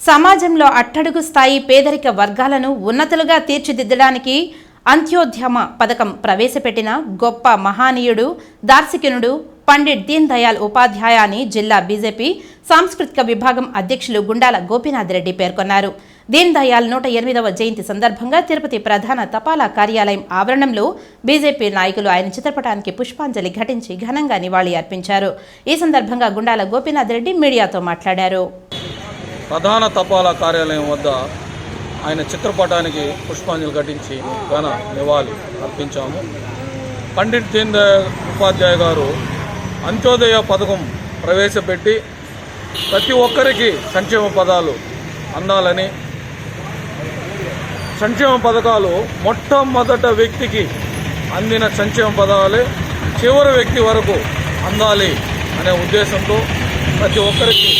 సమాజంలో అట్టడుగు స్థాయి పేదరిక వర్గాలను ఉన్నతులుగా తీర్చిదిద్దడానికి అంత్యోద్యమ పథకం ప్రవేశపెట్టిన గొప్ప మహానీయుడు దార్శికునుడు పండిట్ దీన్ దయాల్ ఉపాధ్యాయ అని జిల్లా బీజేపీ సాంస్కృతిక విభాగం అధ్యక్షులు గుండాల గోపీనాథ్ రెడ్డి పేర్కొన్నారు. దీన్ దయాల్ నూట ఎనిమిదవ జయంతి సందర్భంగా తిరుపతి ప్రధాన తపాలా కార్యాలయం ఆవరణంలో బీజేపీ నాయకులు ఆయన చిత్రపటానికి పుష్పాంజలి ఘటించి ఘనంగా నివాళి అర్పించారు. ఈ సందర్భంగా గుండాల గోపీనాథ్ రెడ్డి మీడియాతో మాట్లాడారు. ప్రధాన తపాలా కార్యాలయం వద్ద ఆయన చిత్రపటానికి పుష్పాంజలి ఘటించి ఘన నివాళి అర్పించాము. పండిట్ దీన్ దయాళ్ ఉపాధ్యాయ గారు అంత్యోదయ పథకం ప్రవేశపెట్టి ప్రతి ఒక్కరికి సంక్షేమ పదాలు అందాలని సంక్షేమ పథకాలు మొట్టమొదట వ్యక్తికి అందిన సంక్షేమ పదాలే చివరి వ్యక్తి వరకు అందాలి అనే ఉద్దేశంతో ప్రతి ఒక్కరికి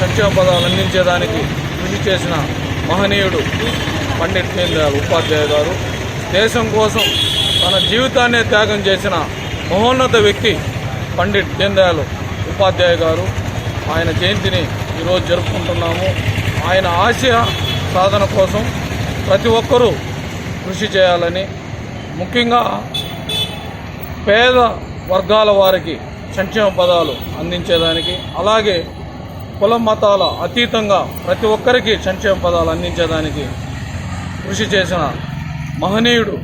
సంక్షేమ పదాలు అందించేదానికి కృషి చేసిన మహనీయుడు పండిట్ దీన్ దయాళ్ ఉపాధ్యాయ గారు. దేశం కోసం తన జీవితాన్నే త్యాగం చేసిన మహోన్నత వ్యక్తి పండిట్ దీన్ దయాళ్ ఉపాధ్యాయ గారు. ఆయన జయంతిని ఈరోజు జరుపుకుంటున్నాము. ఆయన ఆశయ సాధన కోసం ప్రతి ఒక్కరూ కృషి చేయాలని ముఖ్యంగా పేద వర్గాల వారికి సంక్షేమ పదాలు అందించేదానికి అలాగే కుల మతాల అతీతంగా ప్రతి ఒక్కరికి సంక్షేమ పదాలు అందించేదానికి కృషి చేసిన మహనీయుడు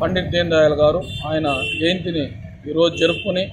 పండిట్ దీన్ దయాళ్ గారు ఆయన జయంతిని ఈరోజు జరుపుకుని